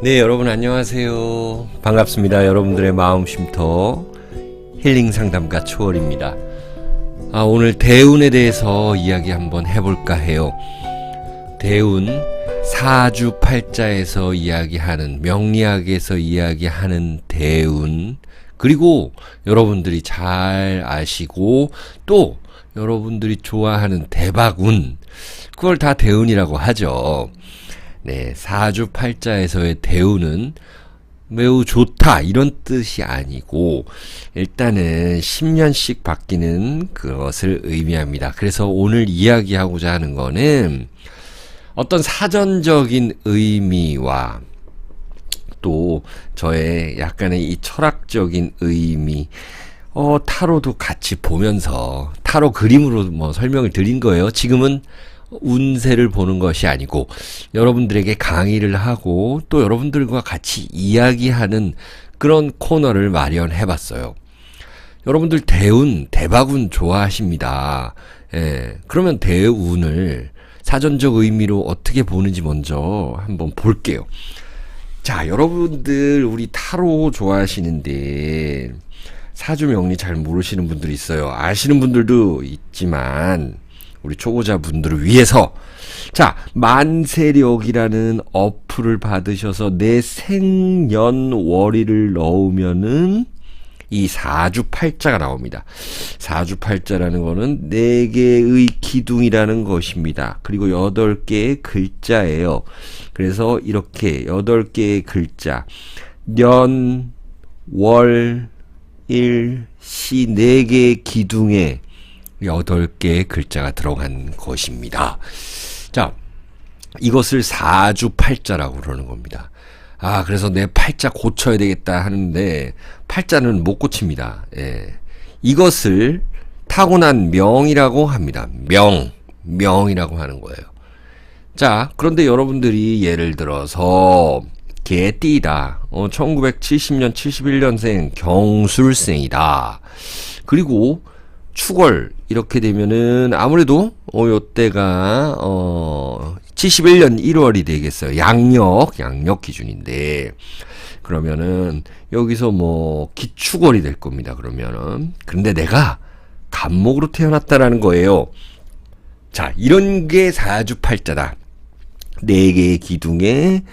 네, 여러분 안녕하세요. 반갑습니다. 여러분들의 마음 쉼터 힐링 상담가 초월입니다. 아, 오늘 대운에 대해서 이야기 한번 해볼까 해요. 대운 사주 팔자에서 이야기하는 명리학에서 이야기하는 대운 그리고 여러분들이 잘 아시고 또 여러분들이 좋아하는 대박운 그걸 다 대운이라고 하죠. 네, 사주팔자에서의 대운은 매우 좋다 이런 뜻이 아니고 일단은 10년씩 바뀌는 그것을 의미합니다. 그래서 오늘 이야기하고자 하는 거는 어떤 사전적인 의미와 또 저의 약간의 이 철학적인 의미 어 타로도 같이 보면서 타로 그림으로 뭐 설명을 드린 거예요. 지금은 운세를 보는 것이 아니고 여러분들에게 강의를 하고 또 여러분들과 같이 이야기하는 그런 코너를 마련해 봤어요. 여러분들 대운, 대박운 좋아하십니다. 예. 그러면 대운을 사전적 의미로 어떻게 보는지 먼저 한번 볼게요. 자, 여러분들 우리 타로 좋아하시는데 사주 명리 잘 모르시는 분들이 있어요. 아시는 분들도 있지만 우리 초보자 분들을 위해서 자, 만세력이라는 어플을 받으셔서 내 생년월일을 넣으면은 이 사주팔자가 나옵니다. 사주팔자라는 거는 네 개의 기둥이라는 것입니다. 그리고 여덟 개의 글자예요. 그래서 이렇게 여덟 개의 글자 년, 월, 일, 시네 개의 기둥에 여덟 개의 글자가 들어간 것입니다. 자, 이것을 사주팔자라고 그러는 겁니다. 아, 그래서 내 팔자 고쳐야 되겠다 하는데, 팔자는 못 고칩니다. 예. 이것을 타고난 명이라고 합니다. 명. 명이라고 하는 거예요. 자, 그런데 여러분들이 예를 들어서, 개띠다. 어, 1970년, 71년생 경술생이다. 그리고 축월 이렇게 되면은 아무래도 어 요때가 어 71년 1월이 되겠어요. 양력 양력 기준인데 그러면은 여기서 뭐 기축월이 될 겁니다. 그러면은 근데 내가 간목으로 태어났다라는 거예요. 자, 이런 게 사주팔자다. 네 개의 기둥에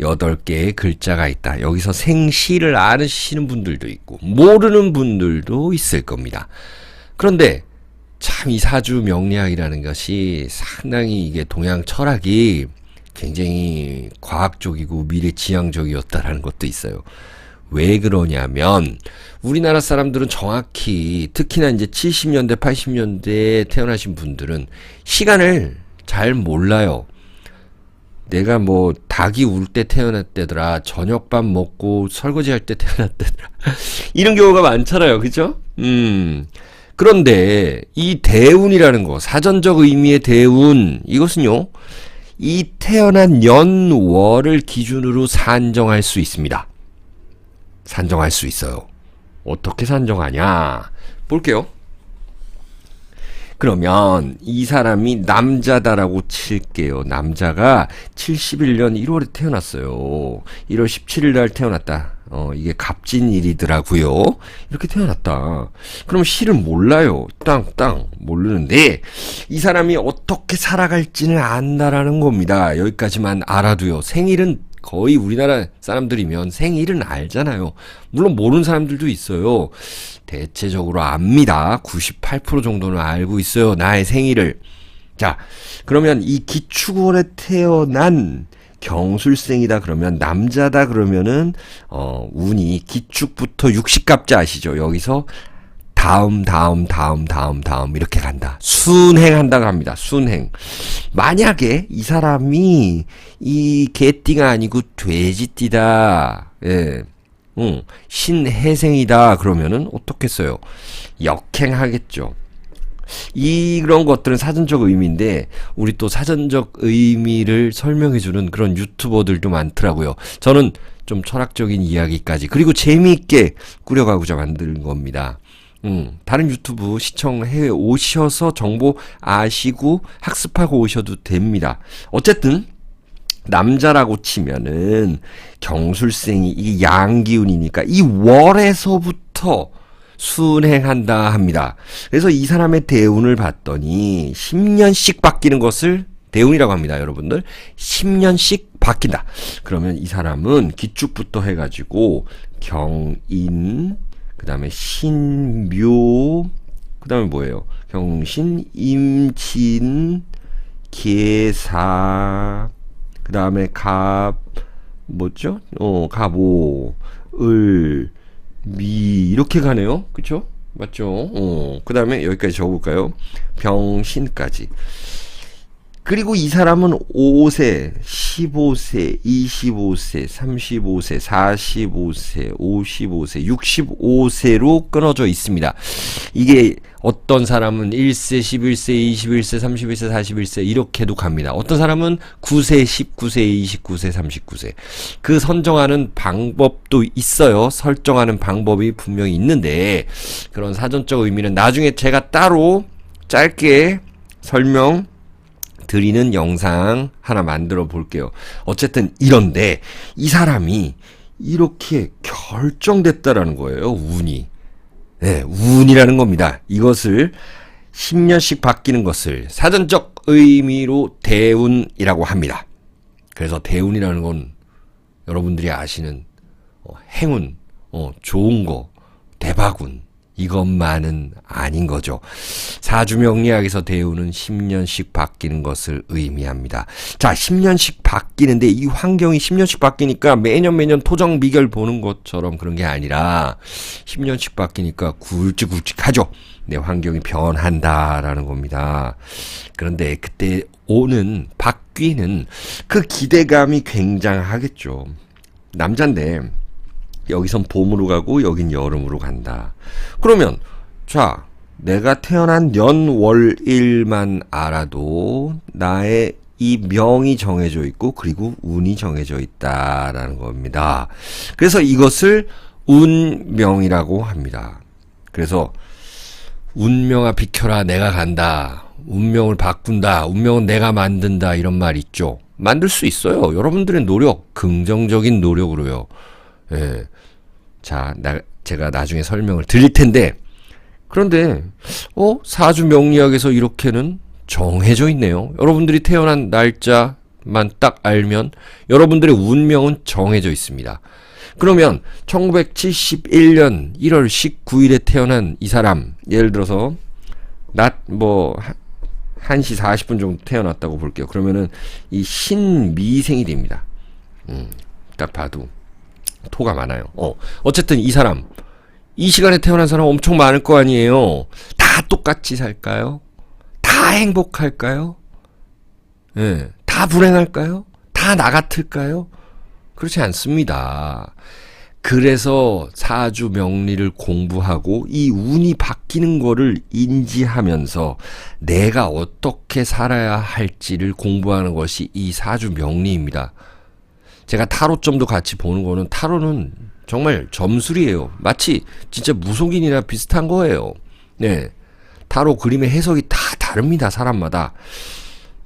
여덟 개의 글자가 있다. 여기서 생시를 아시는 분들도 있고 모르는 분들도 있을 겁니다. 그런데 참 이 사주 명리학이라는 것이 상당히 이게 동양 철학이 굉장히 과학적이고 미래지향적이었다라는 것도 있어요. 왜 그러냐면 우리나라 사람들은 정확히 특히나 이제 70년대 80년대에 태어나신 분들은 시간을 잘 몰라요. 내가 뭐 닭이 울 때 태어났대더라 저녁밥 먹고 설거지 할 때 태어났대더라 이런 경우가 많잖아요 그죠 음 그런데 이 대운이라는 거, 사전적 의미의 대운, 이것은요, 이 태어난 연월을 기준으로 산정할 수 있습니다. 산정할 수 있어요. 어떻게 산정하냐? 볼게요. 그러면 이 사람이 남자다라고 칠게요. 남자가 71년 1월에 태어났어요. 1월 17일 날 태어났다. 어, 이게 갑진일이더라고요. 이렇게 태어났다. 그럼 실을 몰라요. 땅 땅 모르는데 이 사람이 어떻게 살아갈지는 안다라는 겁니다. 여기까지만 알아도요. 생일은 거의 우리나라 사람들이면 생일은 알잖아요. 물론 모르는 사람들도 있어요. 대체적으로 압니다. 98% 정도는 알고 있어요. 나의 생일을. 자, 그러면 이 기축월에 태어난 경술생이다 그러면 남자다 그러면은 어 운이 기축부터 60갑자 아시죠? 여기서 다음 다음 다음 다음 다음 이렇게 간다. 순행한다고 합니다. 순행. 만약에 이 사람이 이 개띠가 아니고 돼지띠다. 예. 응. 신해생이다 그러면은 어떻겠어요? 역행하겠죠. 이런 것들은 사전적 의미인데 우리 또 사전적 의미를 설명해주는 그런 유튜버들도 많더라고요. 저는 좀 철학적인 이야기까지 그리고 재미있게 꾸려가고자 만든 겁니다. 음, 다른 유튜브 시청해 오셔서 정보 아시고 학습하고 오셔도 됩니다. 어쨌든 남자라고 치면은 경술생이 이 양기운이니까 이 월에서부터 순행한다 합니다. 그래서 이 사람의 대운을 봤더니 10년씩 바뀌는 것을 대운이라고 합니다, 여러분들. 10년씩 바뀐다. 그러면 이 사람은 기축부터 해가지고 경인, 그 다음에 신묘, 그 다음에 뭐예요? 경신, 임진, 계사, 그 다음에 갑, 뭐죠? 어, 갑오, 을, 미, 이렇게 가네요. 그쵸? 맞죠? 어, 그 다음에 여기까지 적어볼까요? 병신까지. 그리고 이 사람은 5세, 15세, 25세, 35세, 45세, 55세, 65세로 끊어져 있습니다. 이게 어떤 사람은 1세, 11세, 21세, 31세, 41세 이렇게도 갑니다. 어떤 사람은 9세, 19세, 29세, 39세. 그 선정하는 방법도 있어요. 설정하는 방법이 분명히 있는데 그런 사전적 의미는 나중에 제가 따로 짧게 설명 드리는 영상 하나 만들어 볼게요. 어쨌든 이런데 이 사람이 이렇게 결정됐다라는 거예요. 운이. 네, 운이라는 겁니다. 이것을 10년씩 바뀌는 것을 사전적 의미로 대운이라고 합니다. 그래서 대운이라는 건 여러분들이 아시는 어, 행운, 어, 좋은 거, 대박운 이것만은 아닌 거죠. 사주명리학에서 대우는 10년씩 바뀌는 것을 의미합니다. 자, 10년씩 바뀌는데 이 환경이 10년씩 바뀌니까 매년 매년 토정 비결 보는 것처럼 그런 게 아니라 10년씩 바뀌니까 굵직굵직하죠. 내 환경이 변한다라는 겁니다. 그런데 그때 오는 바뀌는 그 기대감이 굉장하겠죠. 남잔데 여기선 봄으로 가고 여긴 여름으로 간다. 그러면 자 내가 태어난 연월일만 알아도 나의 이 명이 정해져 있고 그리고 운이 정해져 있다라는 겁니다. 그래서 이것을 운명이라고 합니다. 그래서 운명아 비켜라 내가 간다. 운명을 바꾼다. 운명은 내가 만든다. 이런 말 있죠. 만들 수 있어요. 여러분들의 노력, 긍정적인 노력으로요. 예. 자, 나, 제가 나중에 설명을 드릴 텐데, 그런데, 어, 사주 명리학에서 이렇게는 정해져 있네요. 여러분들이 태어난 날짜만 딱 알면 여러분들의 운명은 정해져 있습니다. 그러면 1971년 1월 19일에 태어난 이 사람, 예를 들어서 낮 뭐 1시 40분 정도 태어났다고 볼게요. 그러면은 이 신미생이 됩니다. 음, 딱 봐도 토가 많아요. 어, 어쨌든 이 사람 이 시간에 태어난 사람 엄청 많을 거 아니에요. 다 똑같이 살까요? 다 행복할까요? 예, 네, 다 불행할까요? 다 나 같을까요? 그렇지 않습니다. 그래서 사주 명리를 공부하고 이 운이 바뀌는 거를 인지하면서 내가 어떻게 살아야 할지를 공부하는 것이 이 사주 명리입니다. 제가 타로점도 같이 보는 거는 타로는 정말 점술이에요. 마치 진짜 무속인이나 비슷한 거예요. 네. 타로 그림의 해석이 다 다릅니다. 사람마다.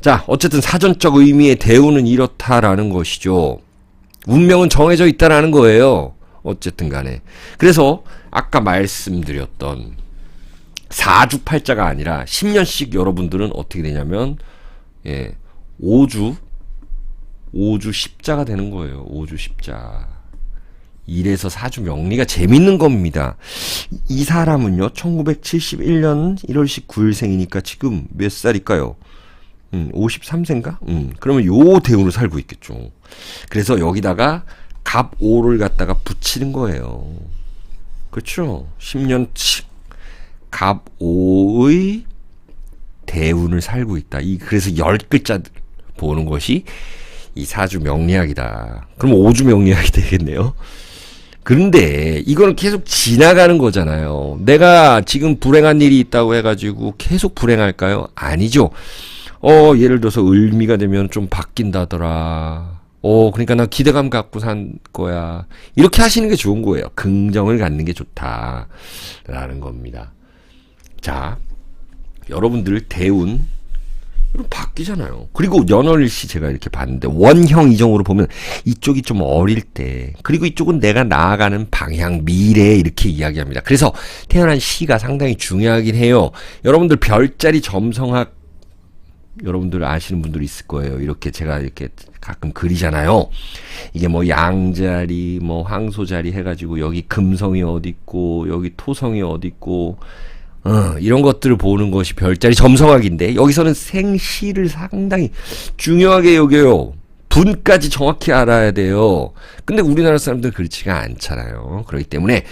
자, 어쨌든 사전적 의미의 대우는 이렇다라는 것이죠. 운명은 정해져 있다라는 거예요. 어쨌든 간에. 그래서 아까 말씀드렸던 사주팔자가 아니라 10년씩 여러분들은 어떻게 되냐면 예. 5주 5주 십자가 되는 거예요. 5주 십자. 이래서 사주 명리가 재밌는 겁니다. 이 사람은요, 1971년 1월 19일생이니까 지금 몇 살일까요? 음, 53세인가? 음, 그러면 요 대운으로 살고 있겠죠. 그래서 여기다가 갑 5를 갖다가 붙이는 거예요. 그렇죠? 10년치 갑 5의 대운을 살고 있다. 이 그래서 열 글자 보는 것이 이 사주 명리학이다. 그럼 오주 명리학이 되겠네요. 그런데 이거는 계속 지나가는 거잖아요. 내가 지금 불행한 일이 있다고 해가지고 계속 불행할까요? 아니죠. 어, 예를 들어서 을미가 되면 좀 바뀐다더라. 어, 그러니까 나 기대감 갖고 산 거야. 이렇게 하시는 게 좋은 거예요. 긍정을 갖는 게 좋다. 라는 겁니다. 자, 여러분들 대운 바뀌잖아요. 그리고 연월 씨 제가 이렇게 봤는데 원형 이정으로 보면 이쪽이 좀 어릴 때 그리고 이쪽은 내가 나아가는 방향 미래 이렇게 이야기합니다. 그래서 태어난 시가 상당히 중요하긴 해요. 여러분들 별자리 점성학 여러분들 아시는 분들 있을 거예요. 이렇게 제가 이렇게 가끔 그리잖아요. 이게 뭐 양자리, 뭐 황소자리 해가지고 여기 금성이 어디 있고 여기 토성이 어디 있고 어, 이런 것들을 보는 것이 별자리 점성학인데 여기서는 생시를 상당히 중요하게 여겨요. 분까지 정확히 알아야 돼요. 근데 우리나라 사람들 그렇지가 않잖아요. 그렇기 때문에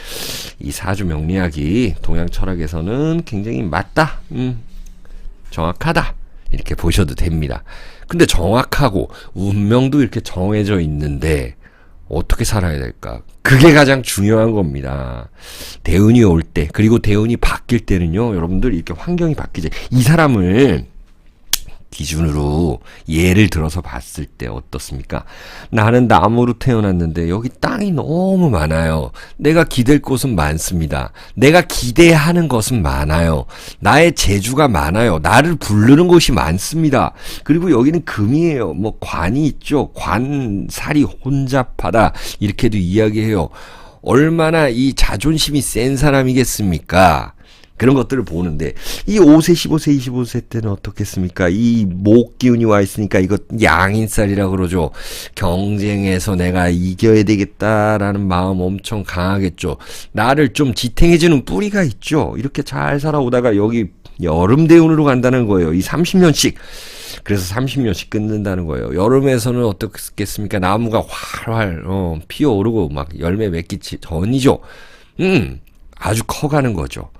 이 사주 명리학이 동양 철학에서는 굉장히 맞다. 음, 정확하다. 이렇게 보셔도 됩니다. 근데 정확하고 운명도 이렇게 정해져 있는데 어떻게 살아야 될까? 그게 가장 중요한 겁니다. 대운이 올 때, 그리고 대운이 바뀔 때는요, 여러분들 이렇게 환경이 바뀌지. 이 사람을 기준으로 예를 들어서 봤을 때 어떻습니까? 나는 나무로 태어났는데 여기 땅이 너무 많아요. 내가 기댈 곳은 많습니다. 내가 기대하는 것은 많아요. 나의 재주가 많아요. 나를 부르는 곳이 많습니다. 그리고 여기는 금이에요. 뭐 관이 있죠. 관살이 혼잡하다. 이렇게도 이야기해요. 얼마나 이 자존심이 센 사람이겠습니까? 그런 것들을 보는데 이 5세, 15세, 25세 때는 어떻겠습니까? 이 목 기운이 와 있으니까 이거 양인살이라 그러죠. 경쟁에서 내가 이겨야 되겠다라는 마음 엄청 강하겠죠. 나를 좀 지탱해주는 뿌리가 있죠. 이렇게 잘 살아오다가 여기 여름 대운으로 간다는 거예요. 이 30년씩. 그래서 30년씩 끊는다는 거예요. 여름에서는 어떻겠습니까? 나무가 활활 어, 피어오르고 막 열매 맺기 전이죠. 음, 아주 커가는 거죠.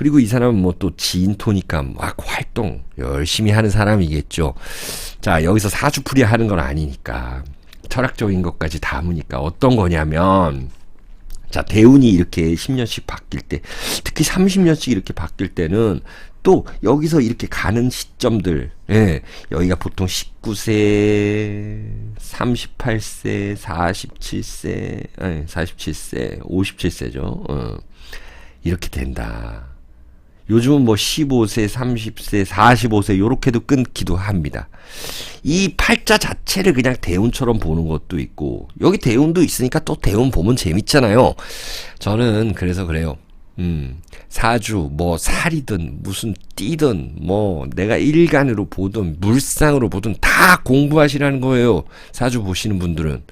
그리고 이 사람은 뭐 또 지인토니까 막 활동 열심히 하는 사람이겠죠. 자, 여기서 사주풀이 하는 건 아니니까. 철학적인 것까지 담으니까 어떤 거냐면, 자, 대운이 이렇게 10년씩 바뀔 때, 특히 30년씩 이렇게 바뀔 때는 또 여기서 이렇게 가는 시점들, 예, 여기가 보통 19세, 38세, 47세, 아니, 47세, 57세죠. 어, 이렇게 된다. 요즘은 뭐 15세, 30세, 45세 요렇게도 끊기도 합니다. 이 팔자 자체를 그냥 대운처럼 보는 것도 있고 여기 대운도 있으니까 또 대운 보면 재밌잖아요. 저는 그래서 그래요. 음, 사주, 뭐, 살이든, 무슨 띠든, 뭐, 내가 일간으로 보든, 물상으로 보든, 다 공부하시라는 거예요. 사주 보시는 분들은.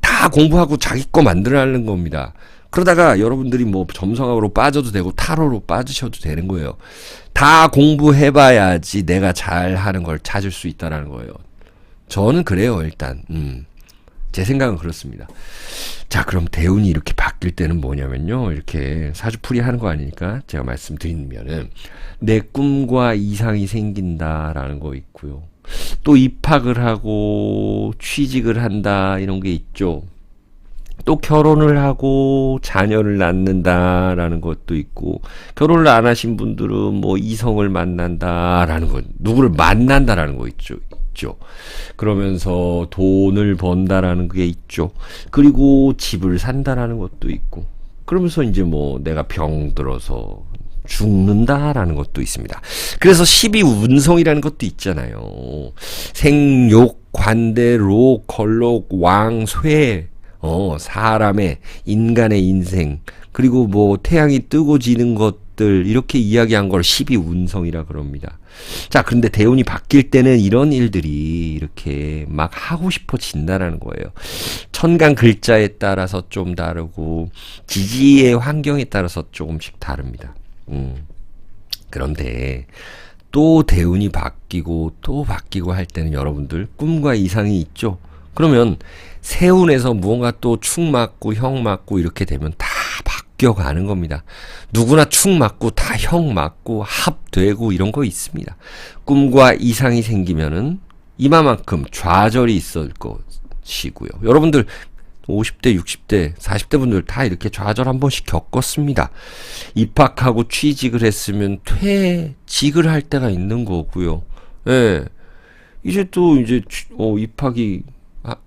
다 공부하고 자기 거 만들어라는 겁니다. 그러다가 여러분들이 뭐 점성학으로 빠져도 되고 타로로 빠지셔도 되는 거예요. 다 공부해봐야지 내가 잘하는 걸 찾을 수 있다라는 거예요. 저는 그래요, 일단. 음. 제 생각은 그렇습니다. 자, 그럼 대운이 이렇게 바뀔 때는 뭐냐면요. 이렇게 사주풀이 하는 거 아니니까 제가 말씀드리면은 내 꿈과 이상이 생긴다라는 거 있고요. 또 입학을 하고 취직을 한다 이런 게 있죠. 또 결혼을 하고 자녀를 낳는다라는 것도 있고 결혼을 안 하신 분들은 뭐 이성을 만난다라는 것 누구를 만난다라는 거 있죠 있죠 그러면서 돈을 번다라는 게 있죠 그리고 집을 산다라는 것도 있고 그러면서 이제 뭐 내가 병 들어서 죽는다라는 것도 있습니다. 그래서 12 운성이라는 것도 있잖아요. 생욕, 관대, 록, 걸록, 왕, 쇠, 어, 사람의, 인간의 인생, 그리고 뭐 태양이 뜨고 지는 것들, 이렇게 이야기한 걸 12운성이라 그럽니다. 자, 근데 대운이 바뀔 때는 이런 일들이 이렇게 막 하고 싶어진다라는 거예요. 천간 글자에 따라서 좀 다르고, 지지의 환경에 따라서 조금씩 다릅니다. 음. 그런데, 또 대운이 바뀌고 또 바뀌고 할 때는 여러분들 꿈과 이상이 있죠? 그러면 세운에서 무언가 또 축 맞고 형 맞고 이렇게 되면 다 바뀌어 가는 겁니다. 누구나 축 맞고 다 형 맞고 합되고 이런 거 있습니다. 꿈과 이상이 생기면은 이마만큼 좌절이 있을 것이고요. 여러분들 50대, 60대, 40대 분들 다 이렇게 좌절 한 번씩 겪었습니다. 입학하고 취직을 했으면 퇴직을 할 때가 있는 거고요. 예. 이제 또 이제 취- 어, 입학이 아,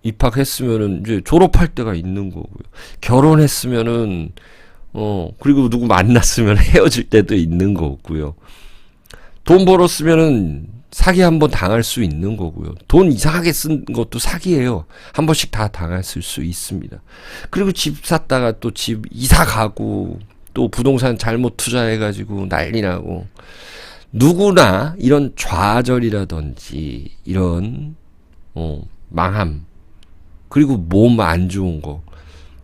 입학했으면은 이제 졸업할 때가 있는 거고요. 결혼했으면은 어 그리고 누구 만났으면 헤어질 때도 있는 거고요. 돈 벌었으면은 사기 한 번 당할 수 있는 거고요. 돈 이상하게 쓴 것도 사기예요. 한 번씩 다 당했을 수 있습니다. 그리고 집 샀다가 또 집 이사 가고 또 부동산 잘못 투자해가지고 난리 나고 누구나 이런 좌절이라든지 이런 어, 망함 그리고 몸 안 좋은 거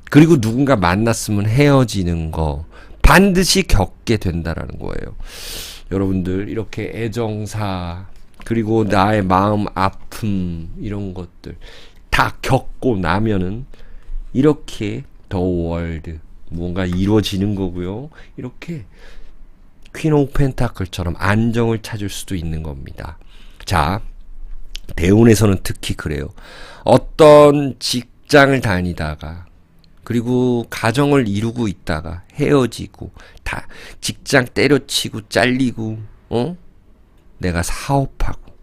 그리고 누군가 만났으면 헤어지는 거 반드시 겪게 된다라는 거예요. 여러분들 이렇게 애정사 그리고 나의 마음 아픔 이런 것들 다 겪고 나면은 이렇게 더 월드 뭔가 이루어지는 거고요. 이렇게 퀸 오브 펜타클처럼 안정을 찾을 수도 있는 겁니다. 자, 대운에서는 특히 그래요. 어떤 직장을 다니다가 그리고 가정을 이루고 있다가 헤어지고 다 직장 때려치고 잘리고 어? 내가 사업하고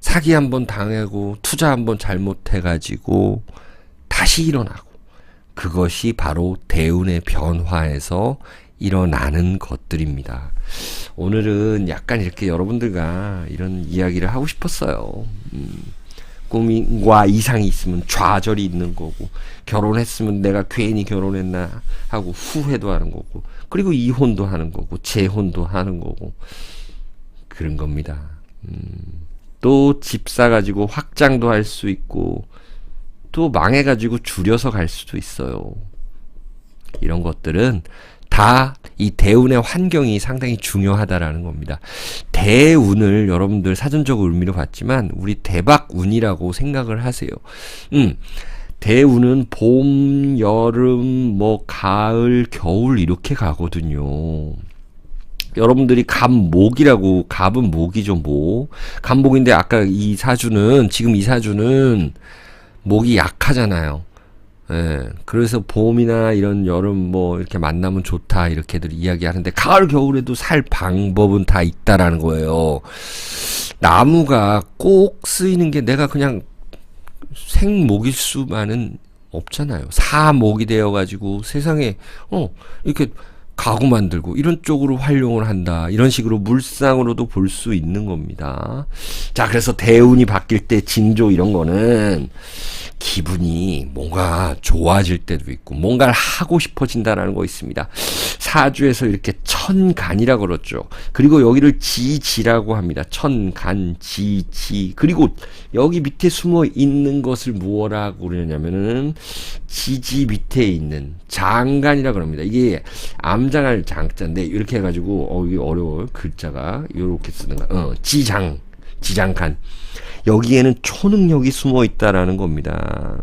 사기 한번 당하고 투자 한번 잘못해 가지고 다시 일어나고 그것이 바로 대운의 변화에서 일어나는 것들입니다. 오늘은 약간 이렇게 여러분들과 이런 이야기를 하고 싶었어요. 음, 꿈과 이상이 있으면 좌절이 있는 거고, 결혼했으면 내가 괜히 결혼했나 하고 후회도 하는 거고, 그리고 이혼도 하는 거고, 재혼도 하는 거고, 그런 겁니다. 음, 또집 사가지고 확장도 할 수 있고, 또 망해가지고 줄여서 갈 수도 있어요. 이런 것들은 다 이 대운의 환경이 상당히 중요하다라는 겁니다. 대운을 여러분들 사전적 의미로 봤지만 우리 대박운이라고 생각을 하세요. 음. 대운은 봄, 여름, 뭐 가을, 겨울 이렇게 가거든요. 여러분들이 갑목이라고 갑은 목이죠 목 갑목인데 아까 이 사주는 지금 이 사주는 목이 약하잖아요. 예, 그래서 봄이나 이런 여름 뭐 이렇게 만나면 좋다 이렇게들 이야기하는데 가을 겨울에도 살 방법은 다 있다라는 거예요. 나무가 꼭 쓰이는 게 내가 그냥 생목일 수만은 없잖아요. 사목이 되어 가지고 세상에 어 이렇게 가구 만들고 이런 쪽으로 활용을 한다. 이런 식으로 물상으로도 볼 수 있는 겁니다. 자, 그래서 대운이 바뀔 때 징조 이런 거는 기분이 뭔가 좋아질 때도 있고 뭔가를 하고 싶어진다라는 거 있습니다. 사주에서 이렇게 천간이라 그러죠. 그리고 여기를 지지라고 합니다. 천간 지지 그리고 여기 밑에 숨어 있는 것을 무엇라고 그러냐면은 지지 밑에 있는 장간이라 그럽니다. 이게 암장할 장자인데 이렇게 해가지고 어 이게 어려워요 글자가 이렇게 쓰는 거. 어 지장 지장간 여기에는 초능력이 숨어 있다라는 겁니다.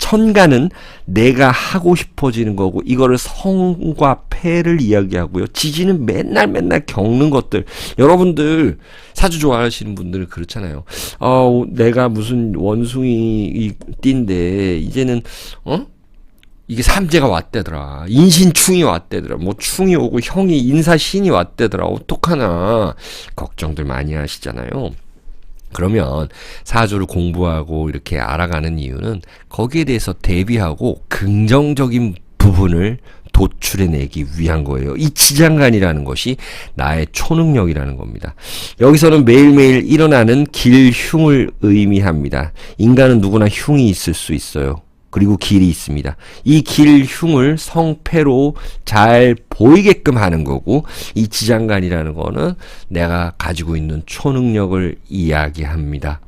천간은 내가 하고 싶어지는 거고 이거를 성과 패를 이야기하고요. 지지는 맨날 맨날 겪는 것들. 여러분들 사주 좋아하시는 분들은 그렇잖아요. 어, 내가 무슨 원숭이 띠인데 이제는 어? 이게 삼재가 왔대더라. 인신충이 왔대더라. 뭐 충이 오고 형이 인사신이 왔대더라. 어떡하나. 걱정들 많이 하시잖아요. 그러면 사주를 공부하고 이렇게 알아가는 이유는 거기에 대해서 대비하고 긍정적인 부분을 도출해내기 위한 거예요. 이 지장간이라는 것이 나의 초능력이라는 겁니다. 여기서는 매일매일 일어나는 길흉을 의미합니다. 인간은 누구나 흉이 있을 수 있어요. 그리고 길이 있습니다. 이 길 흉을 성패로 잘 보이게끔 하는 거고 이 지장간이라는 거는 내가 가지고 있는 초능력을 이야기합니다.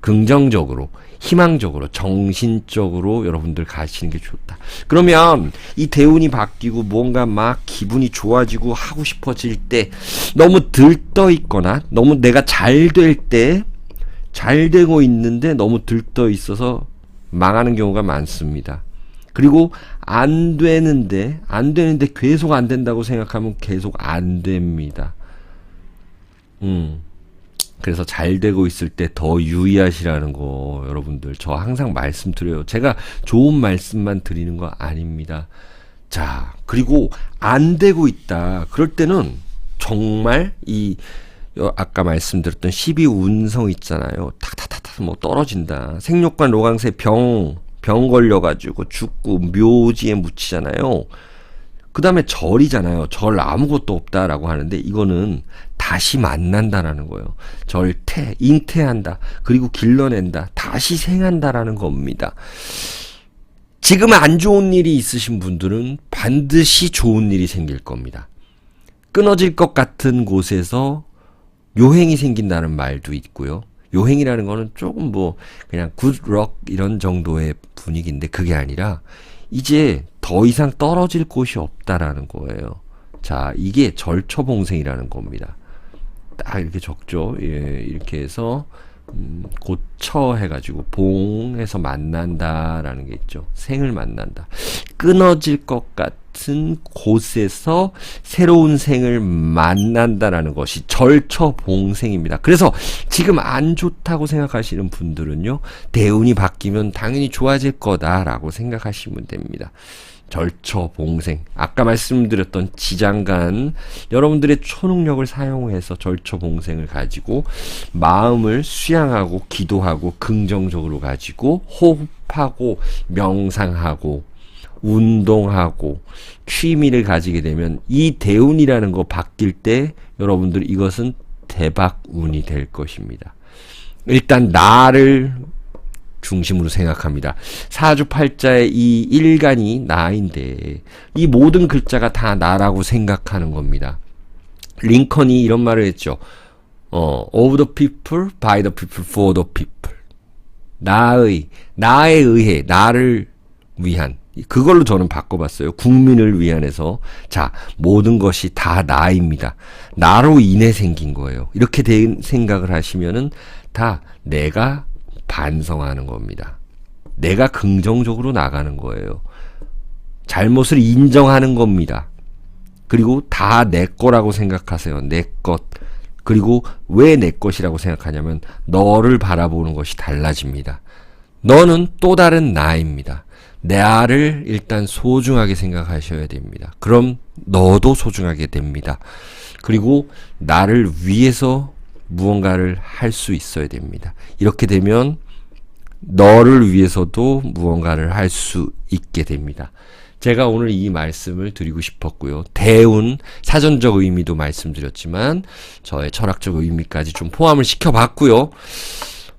긍정적으로 희망적으로 정신적으로 여러분들 가시는 게 좋다. 그러면 이 대운이 바뀌고 뭔가 막 기분이 좋아지고 하고 싶어질 때 너무 들떠 있거나 너무 내가 잘 될 때 잘 되고 있는데 너무 들떠 있어서 망하는 경우가 많습니다. 그리고 안 되는데 안 되는데 계속 안 된다고 생각하면 계속 안 됩니다. 음. 그래서 잘 되고 있을 때 더 유의하시라는 거 여러분들 저 항상 말씀드려요. 제가 좋은 말씀만 드리는 거 아닙니다. 자, 그리고 안 되고 있다. 그럴 때는 정말 이 아까 말씀드렸던 12 운성 있잖아요. 탁탁탁탁 뭐 떨어진다. 생육관 로강세 병, 병 걸려가지고 죽고 묘지에 묻히잖아요. 그 다음에 절이잖아요. 절 아무것도 없다라고 하는데 이거는 다시 만난다라는 거예요. 절태, 잉태한다. 그리고 길러낸다. 다시 생한다라는 겁니다. 지금 안 좋은 일이 있으신 분들은 반드시 좋은 일이 생길 겁니다. 끊어질 것 같은 곳에서 요행이 생긴다는 말도 있고요. 요행이라는 거는 조금 뭐 그냥 굿럭 이런 정도의 분위기인데 그게 아니라 이제 더 이상 떨어질 곳이 없다라는 거예요. 자, 이게 절처봉생이라는 겁니다. 딱 이렇게 적죠. 예, 이렇게 해서 음, 고처 해가지고 봉해서 만난다라는 게 있죠. 생을 만난다. 끊어질 것 같 은 곳에서 새로운 생을 만난다라는 것이 절처봉생입니다. 그래서 지금 안 좋다고 생각하시는 분들은요, 대운이 바뀌면 당연히 좋아질 거다라고 생각하시면 됩니다. 절처봉생. 아까 말씀드렸던 지장간 여러분들의 초능력을 사용해서 절처봉생을 가지고 마음을 수양하고 기도하고 긍정적으로 가지고 호흡하고 명상하고 운동하고 취미를 가지게 되면 이 대운이라는 거 바뀔 때 여러분들 이것은 대박 운이 될 것입니다. 일단 나를 중심으로 생각합니다. 사주팔자의 이 일간이 나인데 이 모든 글자가 다 나라고 생각하는 겁니다. 링컨이 이런 말을 했죠. 어, of the people, by the people, for the people. 나의, 나에 의해, 나를 위한. 그걸로 저는 바꿔봤어요. 국민을 위한해서. 자, 모든 것이 다 나입니다. 나로 인해 생긴 거예요. 이렇게 된 생각을 하시면은 다 내가 반성하는 겁니다. 내가 긍정적으로 나가는 거예요. 잘못을 인정하는 겁니다. 그리고 다 내 거라고 생각하세요. 내 것. 그리고 왜 내 것이라고 생각하냐면 너를 바라보는 것이 달라집니다. 너는 또 다른 나입니다. 나를 일단 소중하게 생각하셔야 됩니다. 그럼 너도 소중하게 됩니다. 그리고 나를 위해서 무언가를 할 수 있어야 됩니다. 이렇게 되면 너를 위해서도 무언가를 할 수 있게 됩니다. 제가 오늘 이 말씀을 드리고 싶었고요. 대운, 사전적 의미도 말씀드렸지만, 저의 철학적 의미까지 좀 포함을 시켜봤고요.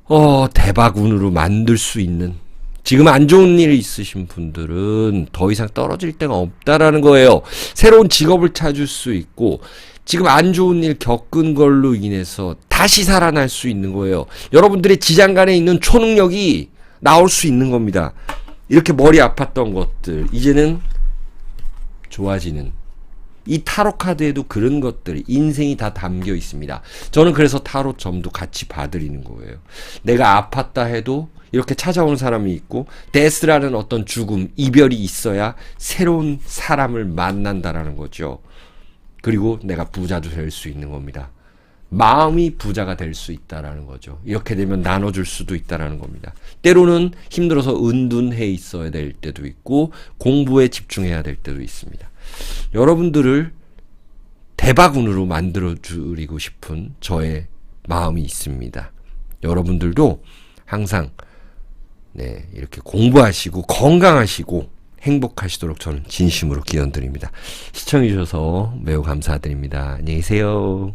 어, 대박 운으로 만들 수 있는, 지금 안 좋은 일이 있으신 분들은 더 이상 떨어질 데가 없다라는 거예요. 새로운 직업을 찾을 수 있고, 지금 안 좋은 일 겪은 걸로 인해서 다시 살아날 수 있는 거예요. 여러분들의 지장간에 있는 초능력이 나올 수 있는 겁니다. 이렇게 머리 아팠던 것들, 이제는 좋아지는. 이 타로 카드에도 그런 것들, 인생이 다 담겨 있습니다. 저는 그래서 타로 점도 같이 봐드리는 거예요. 내가 아팠다 해도 이렇게 찾아오는 사람이 있고, 데스라는 어떤 죽음, 이별이 있어야 새로운 사람을 만난다라는 거죠. 그리고 내가 부자도 될 수 있는 겁니다. 마음이 부자가 될 수 있다라는 거죠. 이렇게 되면 나눠줄 수도 있다라는 겁니다. 때로는 힘들어서 은둔해 있어야 될 때도 있고 공부에 집중해야 될 때도 있습니다. 여러분들을 대박운으로 만들어 드리고 싶은 저의 마음이 있습니다. 여러분들도 항상 네, 이렇게 공부하시고 건강하시고 행복하시도록 저는 진심으로 기원드립니다. 시청해 주셔서 매우 감사드립니다. 안녕히 계세요.